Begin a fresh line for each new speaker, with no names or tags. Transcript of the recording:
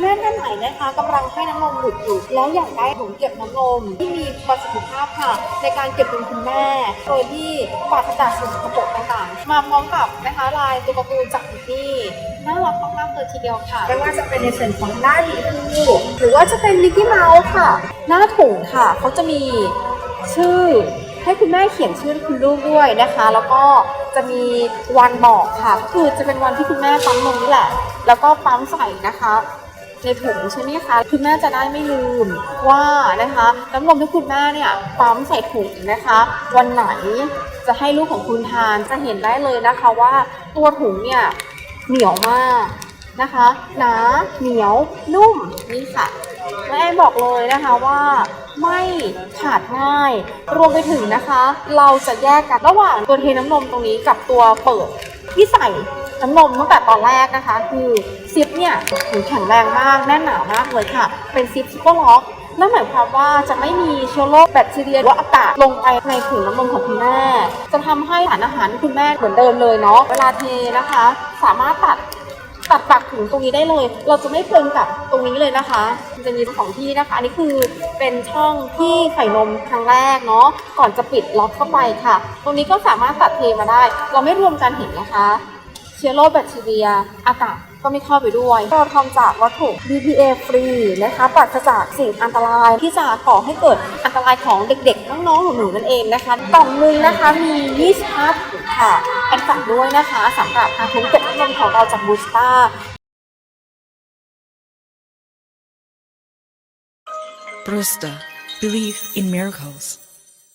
คุณแม่ท่านไหนนะคะกำลังให้น้ำนมบุตรอยู่ แล้วอยากได้ถุงเก็บน้ำนมที่มีประสิทธิภาพค่ะ ในการเก็บนมคุณแม่ โดยที่ปราศจากสิ่งสกปรกต่างๆ มาพร้อมกับนะคะลายตัวการ์ตูนจากดิสนีย์น่ารักมากๆเลยทีเดียวค่ะ ไม่ว่าจะเป็นในส่วนของหน้าดีคูหรือว่าจะเป็นลิกกี้เมาส์ค่ะ หน้าถุงค่ะเขาจะมีชื่อให้คุณแม่เขียนชื่อคุณลูกด้วยนะคะ แล้วก็จะมีวันบอกค่ะ ก็คือจะเป็นวันที่คุณแม่ปั๊มนมนี่แหละ แล้วก็ปั๊มใส่นะคะ ในถุงใช่ไหมคะคุณแม่จะได้ไม่ลืมว่านะคะน้ำนมที่คุณแม่เนี่ยปั๊มใส่ถุงนะคะ วันไหนจะให้ลูกของคุณทานจะเห็นได้เลยนะคะว่าตัวถุงเนี่ยเหนียวมากนะคะหนาเหนียวนุ่มนี่ค่ะแม่บอกเลยนะคะว่าไม่ขาดง่าย รวมไปถึงนะคะ เราจะแยกกันระหว่างตัวเทน้ำนมตรงนี้กับตัวเปิดที่ใส่ น้ำนมตั้งแต่ตอนแรกนะคะ คือซิปเนี่ยถือแข็งแรงมากแน่นหนามากเลยค่ะ เป็นซิปซุปเปอร์ล็อกนั่นหมายความว่าจะไม่มีเชื้อโรคแบคทีเรียหรือว่าอากาศลงไปในถุงน้ำนมของคุณแม่ จะทำให้สารอาหารคุณแม่เหมือนเดิมเลยเนาะเวลาเทนะคะ สามารถตัดตัดปากถุงตรงนี้ได้เลย เราจะไม่เพลินกับตรงนี้เลยนะคะ จะมีสองที่นะคะ อันนี้คือเป็นช่องที่ใส่นมครั้งแรกเนาะ ก่อนจะปิดล็อกเข้าไปค่ะ ตรงนี้ก็สามารถตัดเทมาได้ เราไม่รวมกันเห็นนะคะ เชื้อโรคแบคทีเรีย อากาศก็ไม่เข้าไปด้วย เราทำจากวัตถุ BPA ฟรีนะคะปราศจากสิ่งอันตรายที่จะก่อให้เกิดอันตรายของเด็กๆ น้องๆ หนูๆ นั่นเองนะคะกล่องหนึงนะคะมี 25ถุงค่ะแอนฝากด้วยนะคะสำหรับทางถุงเก็บน้ำนมของเราจากบูสตา
Просто believe in miracles.